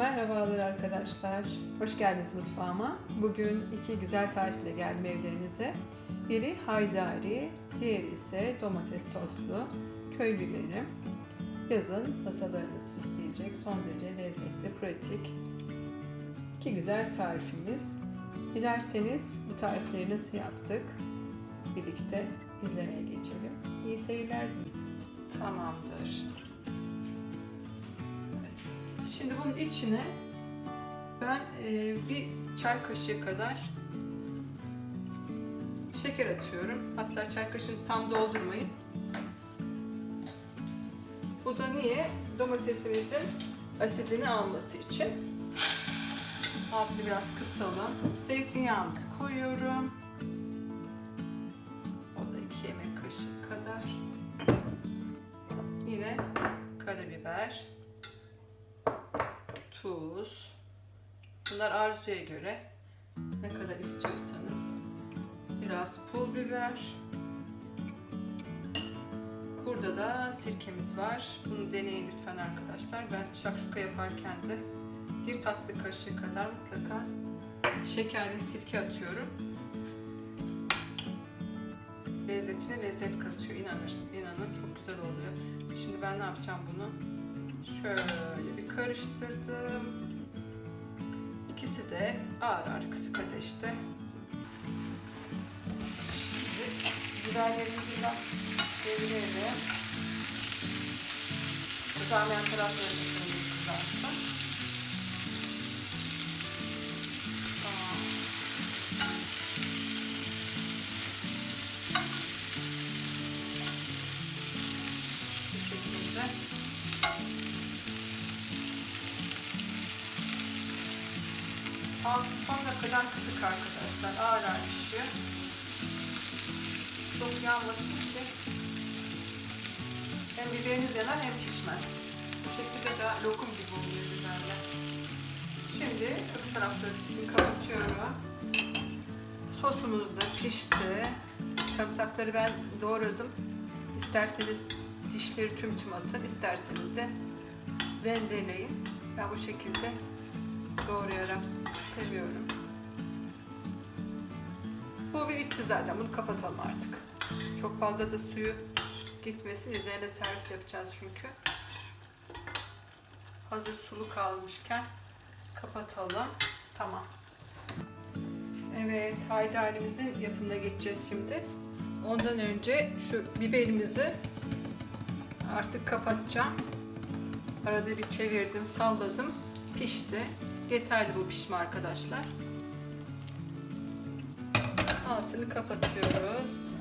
Merhabalar arkadaşlar. Hoş geldiniz mutfağıma. Bugün iki güzel tarifle geldim evlerinize. Biri haydari, diğeri ise domates soslu köy biberi. Yazın masalarınızı süsleyecek son derece lezzetli, pratik iki güzel tarifimiz. Dilerseniz bu tarifleri nasıl yaptık birlikte izlemeye geçelim. İyi seyirler. Tamamdır. Şimdi bunun içine ben e, bir çay kaşığı kadar şeker atıyorum. Hatta çay kaşığını tam doldurmayın. Bu da niye? Domatesimizin asidini alması için. Altını biraz kısalım. Zeytinyağımızı koyuyorum. Bunlar arzuya göre ne kadar istiyorsanız. Biraz pul biber. Burada da sirkemiz var. Bunu deneyin lütfen arkadaşlar. Ben şakşuka yaparken de bir tatlı kaşığı kadar mutlaka şeker ve sirke atıyorum. Lezzetine lezzet katıyor. İnanırsın, inanın çok güzel oluyor. Şimdi ben ne yapacağım bunu? Şöyle bir karıştırdım. İkisi de ağır ağır kısık ateşte. Şimdi biberlerimizi biraz çevirelim. Kızarmayan taraflarını Alt son dakikadan kısık arkadaşlar. Ağır ağır pişiyor. Çok yanmasın ki hem biberiniz yanar hem pişmez. Bu şekilde de lokum gibi oluyor biberler. Şimdi öbür tarafları kapatıyorum. Sosumuz da pişti. Sarımsakları ben doğradım. İsterseniz dişleri tüm tüm atın, isterseniz de rendeleyin. Ben bu şekilde doğrayarak seviyorum. Bu bir bitti zaten. Bunu kapatalım artık. Çok fazla da suyu gitmesin. Üzerine servis yapacağız çünkü. Hazır sulu kalmışken kapatalım. Tamam. Evet, haydarimizin yapımına geçeceğiz şimdi. Ondan önce şu biberimizi artık kapatacağım. Arada bir çevirdim, salladım. Pişti. Yeterli bu pişme arkadaşlar. Altını kapatıyoruz.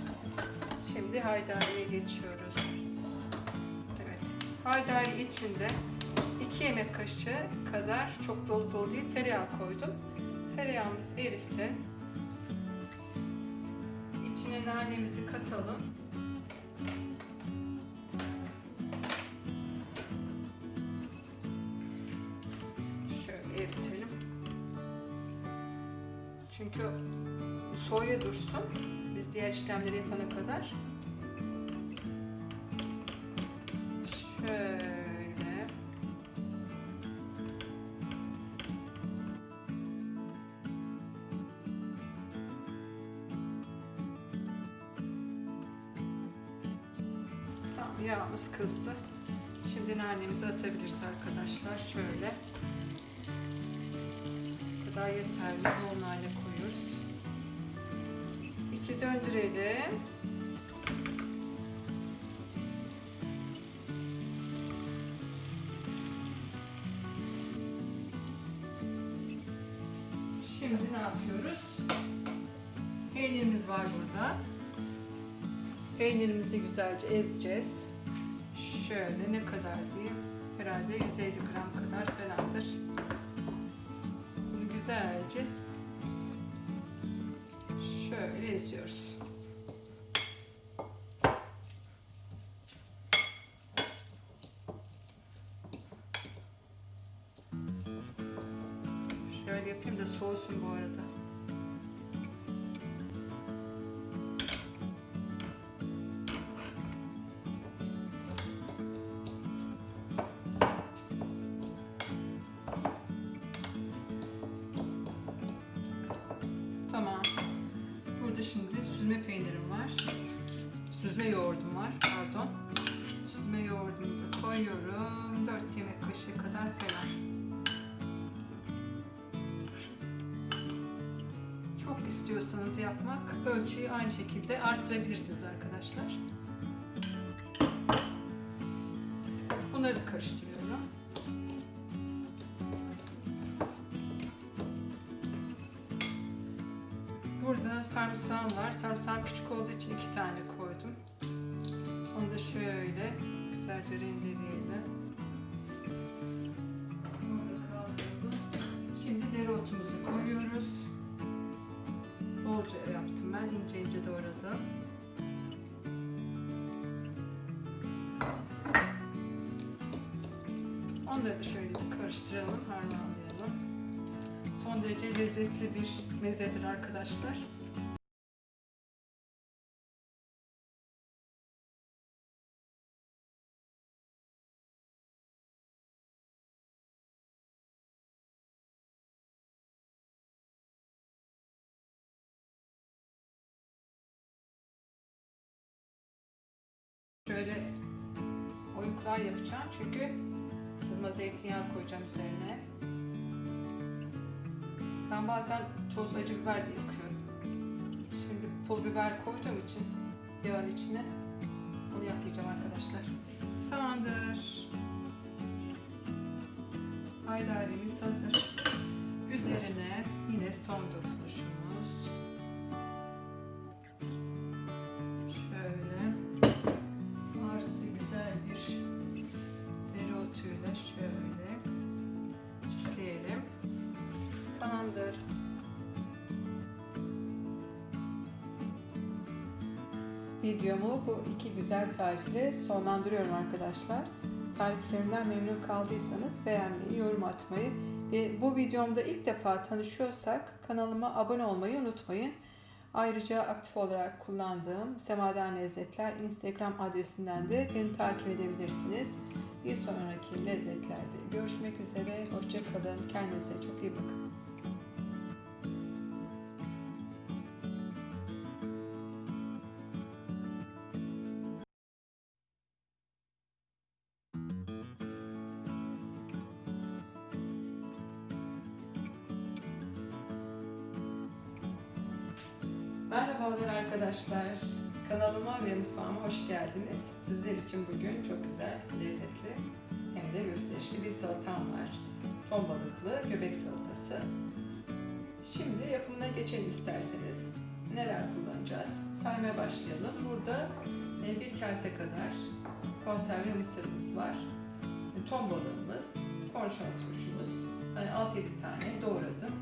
Şimdi haydariye geçiyoruz. Evet. Haydari içinde 2 yemek kaşığı kadar çok dolu dolu değil tereyağı koydum. Tereyağımız erisin. İçine nanemizi katalım. Eritelim. Çünkü soğuya dursun. Biz diğer işlemleri yapana kadar. Şöyle. Tamam yağımız kızdı. Şimdi nanemizi atabiliriz arkadaşlar. Şöyle. Kadar yeterli. Nane koyuyoruz. İki döndürelim. Şimdi ne yapıyoruz? Peynirimiz var burada. Peynirimizi güzelce ezeceğiz. Şöyle ne kadar diyeyim? Herhalde 150 gram kadar falandır. Güzelce şöyle eziyoruz. Şöyle yapayım da soğusun bu arada. Süzme yoğurdum var, pardon. Süzme yoğurdumu da koyuyorum. 4 yemek kaşığı kadar falan. Çok istiyorsanız yapmak, ölçüyü aynı şekilde arttırabilirsiniz arkadaşlar. Bunları da karıştırıyorum. Burada sarımsağım var. Sarımsağım küçük olduğu için iki tane koydum. Da şöyle güzelce rendeleyelim. Şimdi dereotumuzu koyuyoruz. Bolca yaptım ben. ince ince doğradım. Onları da şöyle bir karıştıralım, harmanlayalım. Son derece lezzetli bir mezedir arkadaşlar. Şöyle oyuklar yapacağım çünkü sızma zeytinyağı koyacağım üzerine. Ben bazen toz acı biber de yakıyorum. Şimdi pul biber koyduğum için yağın içine onu yapmayacağım arkadaşlar. Tamamdır. Haydarimiz hazır. Üzerine yine son dokunuşumuz. Videomu bu iki güzel tarifle sonlandırıyorum arkadaşlar. Tariflerimden memnun kaldıysanız beğenmeyi, yorum atmayı ve bu videomda ilk defa tanışıyorsak kanalıma abone olmayı unutmayın. Ayrıca aktif olarak kullandığım Semaden Lezzetler Instagram adresinden de beni takip edebilirsiniz. Bir sonraki lezzetlerde görüşmek üzere. Hoşçakalın. Kendinize çok iyi bakın. Merhabalar arkadaşlar. Kanalıma ve mutfağıma hoş geldiniz. Sizler için bugün çok güzel, lezzetli hem de gösterişli bir salatam var. Ton balıklı göbek salatası. Şimdi yapımına geçelim isterseniz. Neler kullanacağız? Saymaya başlayalım. Burada e, bir kase kadar konserve mısırımız var. E, Ton balığımız, kornişon turşumuz, 6-7 tane doğradım.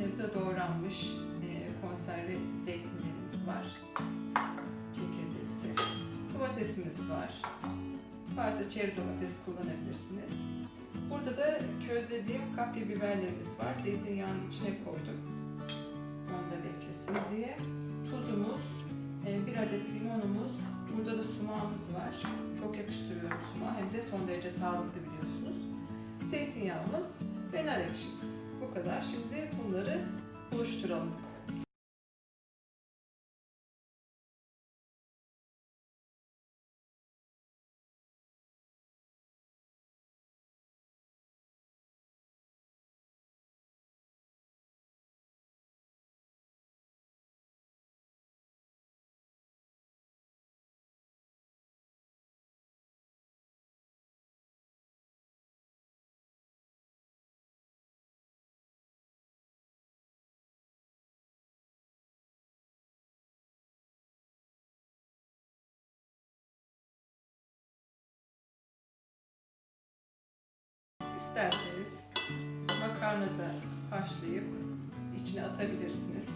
E, Bu da doğranmış konserve zeytinlerimiz var. Çekirdeksiz. Domatesimiz var. Varsa çeri domates kullanabilirsiniz. Burada da közlediğim kapya biberlerimiz var. Zeytinyağının içine koydum. Onu da beklesin diye. Tuzumuz, e, bir adet limonumuz, burada da sumağımız var. Çok yakıştırıyorum sumağı. Hem de son derece sağlıklı biliyorsunuz. Zeytinyağımız ve nar ekşimiz. Bu kadar. Şimdi bunları buluşturalım. İsterseniz makarna da haşlayıp içine atabilirsiniz.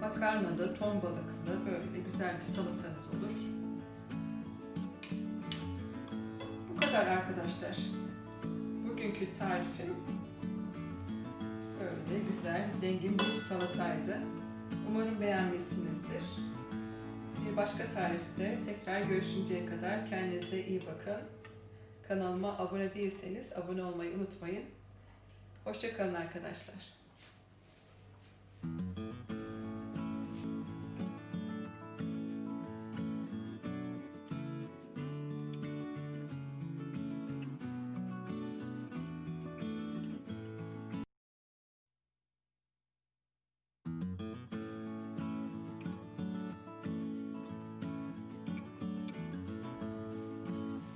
Makarna da ton balıklı böyle güzel bir salatanız olur. Bu kadar arkadaşlar. Bugünkü tarifim böyle güzel, zengin bir salataydı. Umarım beğenmişsinizdir. Bir başka tarifte tekrar görüşünceye kadar kendinize iyi bakın. Kanalıma abone değilseniz abone olmayı unutmayın. Hoşçakalın arkadaşlar.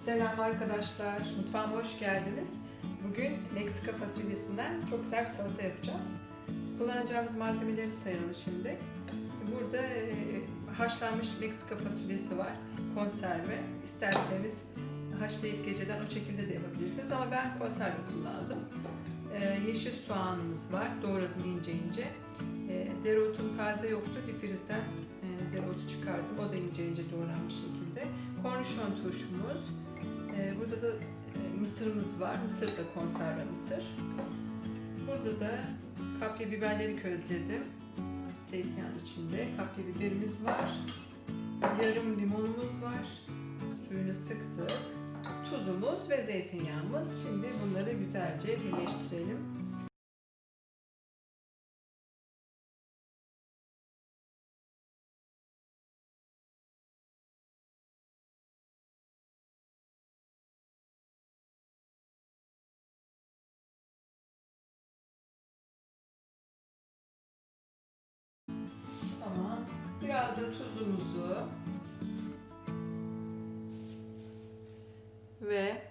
Selam arkadaşlar, mutfağıma hoş geldiniz. Bugün Meksika fasulyesinden çok güzel bir salata yapacağız. Kullanacağımız malzemeleri sayalım şimdi. Burada e, haşlanmış Meksika fasulyesi var, konserve. İsterseniz haşlayıp geceden o şekilde de yapabilirsiniz ama ben konserve kullandım. E, yeşil soğanımız var, doğradım ince ince. E, dereotum taze yoktu, difrizden e, dereotu çıkardım. O da ince ince doğranmış şekilde. Kornişon turşumuz. E, burada da e, mısırımız var. Mısır da konserve mısır. Burada da kapya biberleri közledim. Zeytinyağın içinde. Kapya biberimiz var. Yarım limonumuz var. Suyunu sıktık. Tuzumuz ve zeytinyağımız. Şimdi bunları güzelce birleştirelim. Ve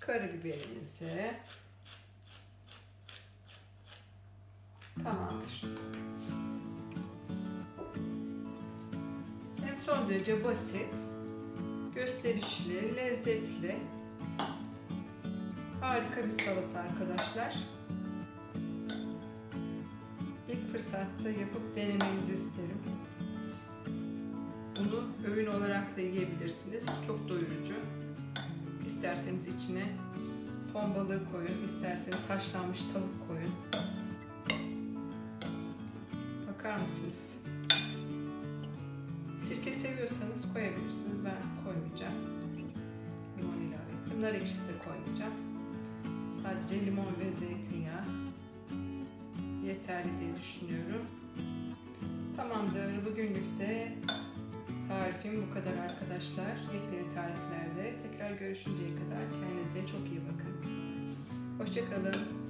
karabiberimizi tamamdır. Hem son derece basit, gösterişli, lezzetli, harika bir salata arkadaşlar. İlk fırsatta yapıp denemenizi isterim. Bunu öğün olarak da yiyebilirsiniz. Çok doyurucu. İsterseniz içine ton balığı koyun, isterseniz haşlanmış tavuk koyun. Bakar mısınız? Sirke seviyorsanız koyabilirsiniz. Ben koymayacağım. Limon ilave ettim. Nar ekşisi de koymayacağım. Sadece limon ve zeytinyağı yeterli diye düşünüyorum. Tamamdır. Bugünlük de tarifim bu kadar arkadaşlar. Yepyeni tariflerde tekrar görüşünceye kadar kendinize çok iyi bakın. Hoşçakalın.